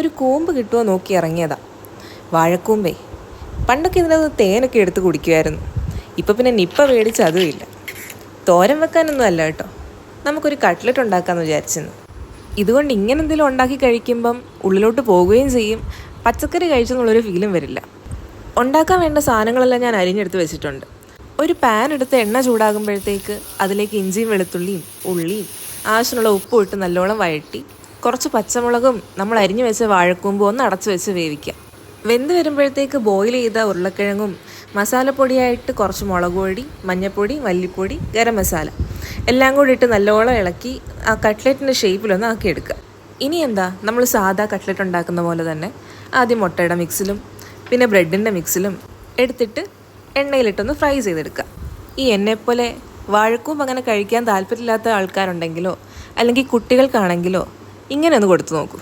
ഒരു കൂമ്പ് കിട്ടുമോ നോക്കി ഇറങ്ങിയതാ. വാഴക്കൂമ്പേ പണ്ടൊക്കെ ഇതിനകത്ത് തേനൊക്കെ എടുത്ത് കുടിക്കുമായിരുന്നു ഇപ്പം പിന്നെ നിപ്പ മേടിച്ച് അതുമില്ല തോരൻ വെക്കാനൊന്നും അല്ല കേട്ടോ. നമുക്കൊരു കട്ട്ലറ്റ് ഉണ്ടാക്കാമെന്ന് വിചാരിച്ചിരുന്നു. ഇതുകൊണ്ട് ഇങ്ങനെ എന്തെങ്കിലും ഉണ്ടാക്കി കഴിക്കുമ്പം ഉള്ളിലോട്ട് പോവുകയും ചെയ്യും. പച്ചക്കറി കഴിച്ചെന്നുള്ളൊരു ഫീലും വരില്ല. ഉണ്ടാക്കാൻ വേണ്ട സാധനങ്ങളെല്ലാം ഞാൻ അരിഞ്ഞെടുത്ത് വെച്ചിട്ടുണ്ട്. ഒരു പാൻ എടുത്ത് എണ്ണ ചൂടാകുമ്പോഴത്തേക്ക് അതിലേക്ക് ഇഞ്ചിയും വെളുത്തുള്ളിയും ഉള്ളിയും ആവശ്യമുള്ള ഉപ്പും ഇട്ട് നല്ലോണം വഴറ്റി കുറച്ച് പച്ചമുളകും നമ്മൾ അരിഞ്ഞു വെച്ച വാഴക്കൂമ്പും ഒന്ന് അടച്ചു വെച്ച് വേവിക്കാം. വെന്ത് വരുമ്പോഴത്തേക്ക് ബോയിൽ ചെയ്ത ഉരുളക്കിഴങ്ങും മസാലപ്പൊടിയായിട്ട് കുറച്ച് മുളക് പൊടി മഞ്ഞൾപ്പൊടി മല്ലിപ്പൊടി ഗരം മസാല എല്ലാം കൂടി ഇട്ട് നല്ലോണം ഇളക്കി ആ കട്ട്ലറ്റിന്റെ ഷേപ്പിലൊന്ന് ആക്കിയെടുക്കുക. ഇനി എന്താ? നമ്മൾ സാധാ കട്ട്ലറ്റ് ഉണ്ടാക്കുന്ന പോലെ തന്നെ ആദ്യം മുട്ടയുടെ മിക്സിലും പിന്നെ ബ്രെഡിന്റെ മിക്സിലും എടുത്തിട്ട് എണ്ണയിലിട്ടൊന്ന് ഫ്രൈ ചെയ്തെടുക്കുക. ഈ എന്നെപ്പോലെ വാഴക്കൂമ്പ് അങ്ങനെ കഴിക്കാൻ താല്പര്യമില്ലാത്ത ആൾക്കാരുണ്ടെങ്കിലോ അല്ലെങ്കിൽ കുട്ടികൾക്കാണെങ്കിലോ ഇങ്ങനെ ഒന്ന് കൊടുത്തു നോക്കൂ.